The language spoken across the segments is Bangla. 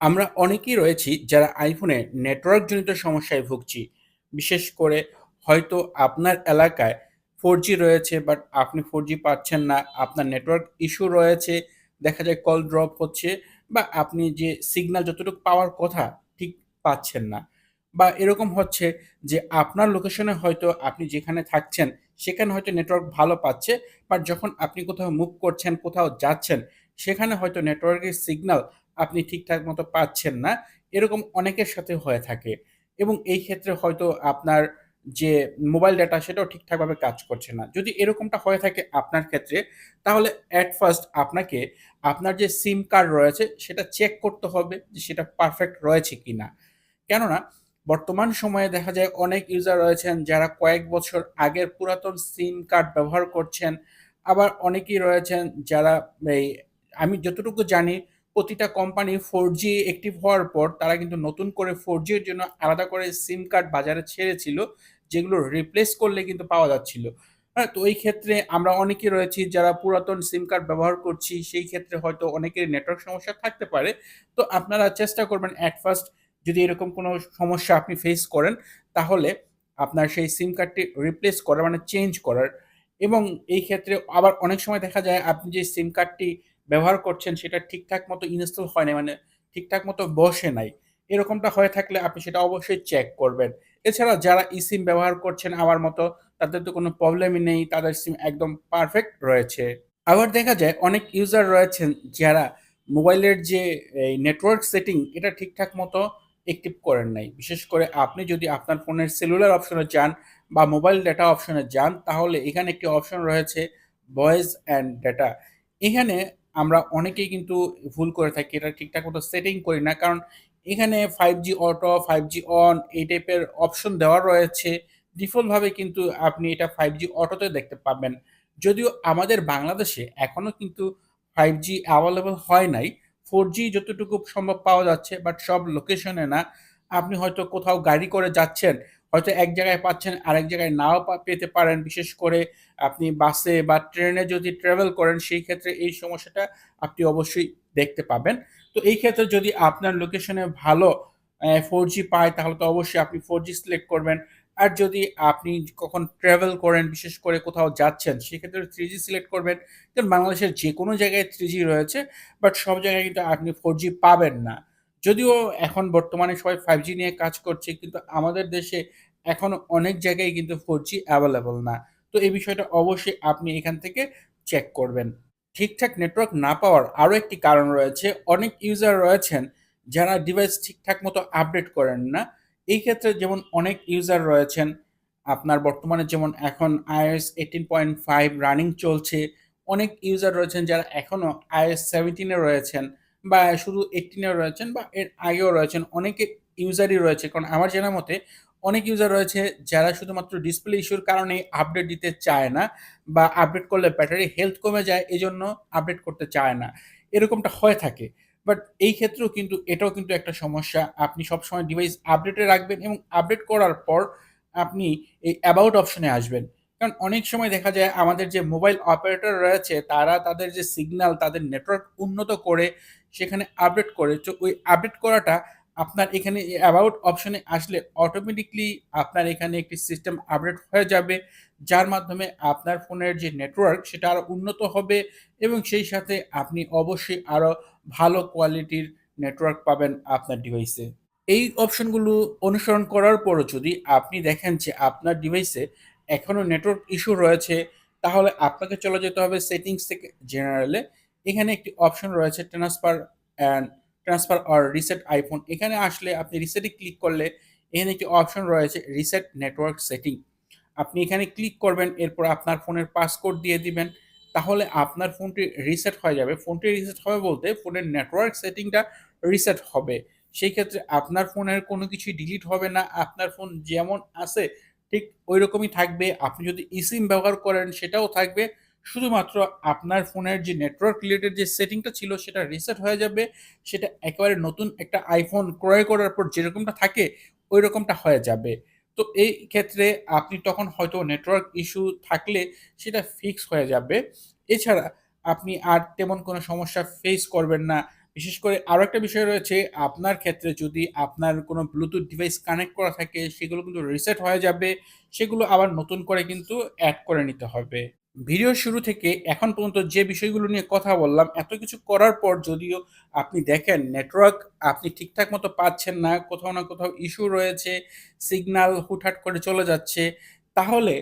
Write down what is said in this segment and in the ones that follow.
আমরা অনেকেই রয়েছি যারা আইফোনে নেটওয়ার্কজনিত সমস্যায় ভুগছি। বিশেষ করে হয়তো আপনার এলাকায় 4G রয়েছে বাট আপনি 4G পাচ্ছেন না। আপনার নেটওয়ার্ক ইস্যু রয়েছে। দেখা যায় কল ড্রপ হচ্ছে বা আপনি যে সিগন্যাল যতটুকু পাওয়ার কথা ঠিক পাচ্ছেন না। বা এরকম হচ্ছে যে আপনার লোকেশনে হয়তো আপনি যেখানে থাকছেন সেখানে হয়তো নেটওয়ার্ক ভালো পাচ্ছে। বাট যখন আপনি কোথাও মুভ করছেন, কোথাও যাচ্ছেন সেখানে হয়তো নেটওয়ার্কের সিগন্যাল আপনি ঠিকঠাক মতো পাচ্ছেন না। এরকম অনেকের সাথে হয়ে থাকে। এবং এই ক্ষেত্রে হয়তো আপনার যে মোবাইল ডাটা সেটাও ঠিকঠাকভাবে কাজ করছে না। যদি এরকমটা হয়ে থাকে আপনার ক্ষেত্রে, তাহলে এট ফার্স্ট আপনাকে আপনার যে সিম কার্ড রয়েছে, সেটা চেক করতে হবে যে সেটা পারফেক্ট রয়েছে কিনা। কেননা, বর্তমান সময়ে দেখা যায় অনেক ইউজার রয়েছেন যারা কয়েক বছর আগের পুরাতন সিম কার্ড ব্যবহার করছেন। আবার অনেকেই রয়েছেন যারা এই, আমি যতটুকু জানি প্রতিটা কোম্পানি ফোর জি অ্যাক্টিভ হওয়ার পর তারা কিন্তু নতুন করে 4G এর জন্য আলাদা করে সিম কার্ড বাজারে ছেড়েছিল, যেগুলো রিপ্লেস করলে কিন্তু পাওয়া যাচ্ছিল। হ্যাঁ? তো এই ক্ষেত্রে আমরা অনেকেই রয়েছি যারা পুরাতন সিম কার্ড ব্যবহার করছি, সেই ক্ষেত্রে হয়তো অনেকের নেটওয়ার্ক সমস্যা থাকতে পারে। তো আপনারা চেষ্টা করবেন এট ফার্স্ট যদি এরকম কোনো সমস্যা আপনি ফেস করেন, তাহলে আপনার সেই সিম কার্ডটি রিপ্লেস করা মানে চেঞ্জ করার এবং এই ক্ষেত্রে আবার অনেক সময় দেখা যায় আপনি যে সিম কার্ডটি ব্যবহার করছেন, সেটা ঠিকঠাক মতো ইনস্টল হয় নাই। মানে ঠিকঠাক মতো বসে নাই। এরকমটা হয়ে থাকলে আপনি সেটা অবশ্যই চেক করবেন। এছাড়া যারা eSIM ব্যবহার করছেন আমার মতো, তাদের তো কোনো প্রবলেমই নেই। তাদের সিম একদম পারফেক্ট রয়েছে। আবার দেখা যায়, অনেক ইউজার রয়েছেন যারা মোবাইলের যে নেটওয়ার্ক সেটিং এটা ঠিকঠাক মতো অ্যাক্টিভ করেন নাই। বিশেষ করে আপনি যদি আপনার ফোনের সেলুলার অপশনে যান বা মোবাইল ডেটা অপশনে যান, তাহলে এখানে একটি অপশন রয়েছে ভয়েস অ্যান্ড ডেটা এখানে আমরা অনেকেই কিন্তু ভুল করে থাকি। এটা ঠিকঠাক মতো সেটিং করি না। কারণ এখানে five G auto, five G on এই টাইপের অপশন দেওয়া রয়েছে। ডিফল্ট ভাবে কিন্তু আপনি এটা ফাইভ জি অটোতে দেখতে পাবেন। যদিও আমাদের বাংলাদেশে এখনও কিন্তু 5G এভেইলেবল হয় নাই। ফোর জি যতটুকু সম্ভব পাওয়া যাচ্ছে বাট সব লোকেশনে না। আপনি হয়তো কোথাও গাড়ি করে যাচ্ছেন, হয়তো এক জায়গায় পাচ্ছেন, আরেক জায়গায় নাও পেতে পারেন। বিশেষ করে আপনি বাসে বা ট্রেনে যদি ট্রাভেল করেন, সেই ক্ষেত্রে এই সমস্যাটা আপনি অবশ্যই দেখতে পাবেন। তো এই ক্ষেত্রে যদি আপনার লোকেশনে ভালো ফোর জি পায়, তাহলে তো অবশ্যই আপনি ফোর জি সিলেক্ট করবেন। আর যদি আপনি কখন ট্রাভেল করেন, বিশেষ করে কোথাও যাচ্ছেন সেক্ষেত্রে থ্রি জি সিলেক্ট করবেন। কারণ বাংলাদেশের যে কোনো জায়গায় থ্রি জি রয়েছে বাট সব জায়গায় কিন্তু আপনি ফোর জি পাবেন না। যদিও এখন বর্তমানে সবাই ফাইভ জি নিয়ে কাজ করছে, কিন্তু আমাদের দেশে এখনও অনেক জায়গায় কিন্তু ফোর জি অ্যাভেলেবল না। তো এই বিষয়টা অবশ্যই আপনি এখান থেকে চেক করবেন। ঠিকঠাক নেটওয়ার্ক না পাওয়ার আরও একটি কারণ রয়েছে। অনেক ইউজার রয়েছেন যারা ডিভাইস ঠিকঠাক মতো আপডেট করেন না। এই ক্ষেত্রে যেমন অনেক ইউজার রয়েছেন, আপনার বর্তমানে যেমন এখন iOS 18.5 রানিং চলছে। অনেক ইউজার রয়েছেন যারা এখনও আইএস সেভেন্টিনে রয়েছেন বা শুধু 18 এ রয়েছেন বা এর আগেও রয়েছেন। অনেকে ইউজারই রয়েছে। কারণ আমার জানা মতে, অনেক ইউজার রয়েছে যারা শুধুমাত্র ডিসপ্লে ইস্যুর কারণে আপডেট দিতে চায় না বা আপডেট করলে ব্যাটারি হেলথ কমে যায়, এজন্য আপডেট করতে চায় না। এরকমটা হয়ে থাকে। বাট এই ক্ষেত্রেও কিন্তু এটাও কিন্তু একটা সমস্যা। আপনি সবসময় ডিভাইস আপডেটে রাখবেন এবং আপডেট করার পর আপনি এই অ্যাবাউট অপশনে আসবেন। কারণ অনেক সময় দেখা যায় আমাদের যে মোবাইল অপারেটর রয়েছে, তারা তাদের যে সিগন্যাল তাদের নেটওয়ার্ক উন্নত করে সেখানে আপডেট করে। তো ওই আপডেট করাটা আপনার এখানে অ্যাবাউট অপশনে আসলে অটোমেটিক্যালি আপনার এখানে একটি সিস্টেম আপডেট হয়ে যাবে। যার মাধ্যমে আপনার ফোনের যে নেটওয়ার্ক সেটা আরও উন্নত হবে এবং সেই সাথে আপনি অবশ্যই আরও ভালো কোয়ালিটির নেটওয়ার্ক পাবেন আপনার ডিভাইসে। এই অপশনগুলো অনুসরণ করার পরও যদি আপনি দেখেন যে আপনার ডিভাইসে এখনও নেটওয়ার্ক ইস্যু রয়েছে, তাহলে আপনাকে চলে যেতে হবে সেটিংস থেকে জেনারেলে। এখানে একটি অপশন রয়েছে transfer and transfer or reset iPhone. এখানে আসলে আপনি রিসেট ক্লিক করলে এখানে একটি অপশন রয়েছে রিসেট নেটওয়ার্ক সেটিং। আপনি এখানে ক্লিক করবেন, এরপর আপনার ফোনের পাসকোড দিয়ে দিবেন। তাহলে আপনার ফোনটি রিসেট হয়ে যাবে। ফোনটি রিসেট হবে বলতে ফোনের নেটওয়ার্ক সেটিংটা রিসেট হবে। সেই ক্ষেত্রে আপনার ফোনের কোনো কিছুই ডিলিট হবে না। আপনার ফোন যেমন আছে ঠিক ঐরকমই থাকবে। আপনি যদি eSIM ব্যবহার করেন সেটাও থাকবে। শুধুমাত্র আপনার ফোনের যে নেটওয়ার্ক রিলেটেড যে সেটিংটা ছিল, সেটা রিসেট হয়ে যাবে। সেটা একেবারে নতুন একটা আইফোন ক্রয় করার পর যেরকমটা থাকে ওই রকমটা হয়ে যাবে। তো এই ক্ষেত্রে আপনি তখন হয়তো নেটওয়ার্ক ইস্যু থাকলে সেটা ফিক্স হয়ে যাবে। এছাড়া আপনি আর তেমন কোনো সমস্যা ফেস করবেন না। বিশেষ করে আরও একটা বিষয় রয়েছে, আপনার ক্ষেত্রে যদি আপনার কোনো ব্লুটুথ ডিভাইস কানেক্ট করা থাকে, সেগুলো কিন্তু রিসেট হয়ে যাবে। সেগুলো আবার নতুন করে কিন্তু অ্যাড করে নিতে হবে। ভিডিওর শুরু থেকে এখন পর্যন্ত যে বিষয়গুলো নিয়ে কথা বললাম, এত কিছু করার পর যদিও আপনি দেখেন নেটওয়ার্ক আপনি ঠিকঠাক মতো পাচ্ছেন না, কোথাও না কোথাও ইস্যু রয়েছে, সিগন্যাল হুটহাট করে চলে যাচ্ছে, তাহলে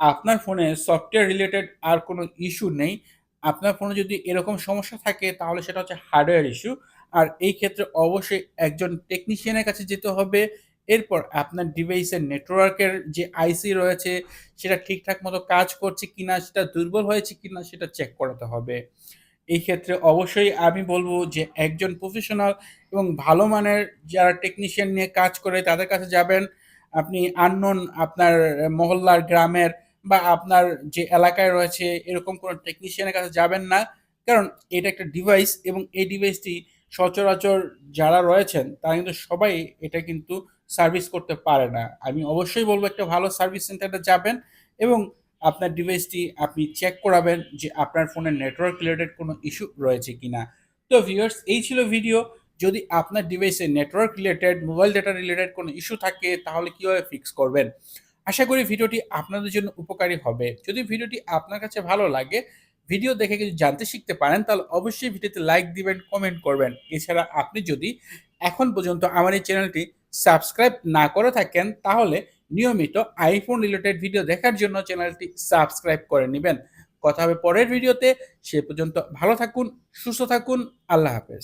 আপনার ফোনে সফটওয়্যার রিলেটেড আর কোনো ইস্যু নেই। আপনার ফোনে যদি এরকম সমস্যা থাকে তাহলে সেটা হচ্ছে হার্ডওয়্যার ইস্যু। আর এই ক্ষেত্রে অবশ্যই একজন টেকনিশিয়ানের কাছে যেতে হবে। এরপর আপনার ডিভাইসের নেটওয়ার্কের যে আইসি রয়েছে সেটা ঠিকঠাক মতো কাজ করছে কিনা, সেটা দুর্বল হয়েছে কিনা সেটা চেক করাতে হবে। এই ক্ষেত্রে অবশ্যই আমি বলব যে একজন প্রফেশনাল এবং ভালো মানের যারা টেকনিশিয়ান নিয়ে কাজ করে তাদের কাছে যাবেন। আপনি আননোন আপনার মহল্লার, গ্রামের বা আপনার যে এলাকায় রয়েছে এরকম কোনো টেকনিশিয়ানের কাছে যাবেন না। কারণ এটা একটা ডিভাইস এবং এই ডিভাইসটি সচরাচর যারা রয়েছেন তারা কিন্তু সবাই এটা কিন্তু সার্ভিস করতে পারে না। আমি অবশ্যই বলব একটা ভালো সার্ভিস সেন্টারে যাবেন এবং আপনার ডিভাইসটি আপনি চেক করাবেন যে আপনার ফোনের নেটওয়ার্ক রিলেটেড কোনো ইস্যু রয়েছে কিনা। তো ভিউয়ার্স এই ছিল ভিডিও। যদি আপনার ডিভাইসে network related, mobile data related কোনো ইস্যু থাকে তাহলে কীভাবে ফিক্স করবেন। আশা করি ভিডিওটি আপনাদের জন্য উপকারী হবে। যদি ভিডিওটি আপনার কাছে ভালো লাগে, ভিডিও দেখে কিছু জানতে শিখতে পারেন তাহলে অবশ্যই ভিডিওতে লাইক দিবেন, কমেন্ট করবেন। এছাড়া আপনি যদি এখন পর্যন্ত আমার এই চ্যানেলটি সাবস্ক্রাইব না করে থাকেন তাহলে নিয়মিত আইফোন রিলেটেড ভিডিও দেখার জন্য চ্যানেলটি সাবস্ক্রাইব করে নেবেন কথা হবে পরের ভিডিওতে। সে পর্যন্ত ভালো থাকুন, সুস্থ থাকুন। আল্লাহ হাফেজ।